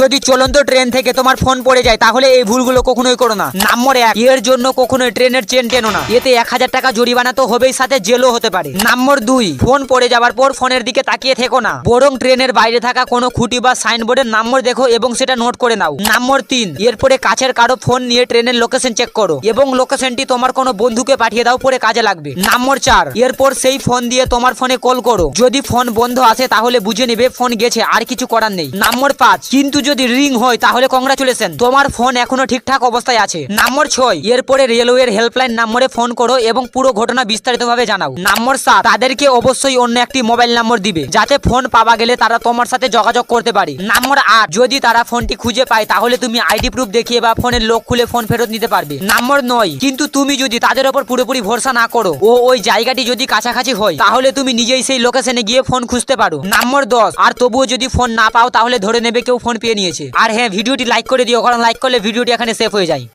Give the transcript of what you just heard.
যদি চলন্ত ট্রেন থেকে তোমার ফোন পড়ে যায়, তাহলে এই ভুলগুলো কখনোই করো না। নম্বর এক। এর জন্য কখনোই ট্রেনের চেন টেনো না। এতে এক হাজার টাকা জরিমানা তো হবেই, সাথে জেলও হতে পারে। নম্বর দুই, ফোন পড়ে যাওয়ার পর ফোনের দিকে তাকিয়ে থেকো না। বরং ট্রেনের বাইরে থাকা কোনো খুঁটি বা সাইনবোর্ডের নাম্বার দেখো এবং সেটা নোট করে নাও। নাম্বার তিন, এরপরে কাছের কারও ফোন নিয়ে ট্রেনের লোকেশন চেক করো এবং লোকেশনটি তোমার কোনো বন্ধুকে পাঠিয়ে দাও, পরে কাজে লাগবে। নাম্বার চার, এরপর সেই ফোন দিয়ে তোমার ফোনে কল করো। যদি ফোন বন্ধ আসে, তাহলে বুঝে নেবে ফোন গেছে, আর কিছু করার নেই। নাম্বার পাঁচ, কিন্তু যদি রিং হয়, তাহলে কংগ্রাচুলেশন তোমার ফোন এখনও ঠিকঠাক অবস্থায় আছে। নম্বর ছয়, এরপরে রেলওয়ের হেল্পলাইন নম্বরে ফোন করো এবং পুরো ঘটনা বিস্তারিতভাবে জানাও। নম্বর সাত, তাদেরকে অবশ্যই অন্য একটি মোবাইল নম্বর দিবে, যাতে ফোন পাওয়া গেলে তারা তোমার সাথে যোগাযোগ করতে পারে। নম্বর আট, যদি তারা ফোনটি খুঁজে পায়, তাহলে তুমি আইডি প্রুফ দেখিয়ে বা ফোনের লোক খুলে ফোন ফেরত নিতে পারবে। নম্বর নয়, কিন্তু তুমি যদি তাদের ওপর পুরোপুরি ভরসা না করো, ও ওই জায়গাটি যদি কাছাকাছি হয়, তাহলে তুমি নিজেই সেই লোকেশনে গিয়ে ফোন খুঁজতে পারো। নম্বর দশ, আর তবুও যদি ফোন না পাও, তাহলে ধরে নেবে কেউ ফোন পেয়ে নিয়েছে। আর হ্যাঁ ভিডিওটি লাইক করে দিও, কারণ লাইক করলে ভিডিওটি এখানে সেভ হয়ে যায়।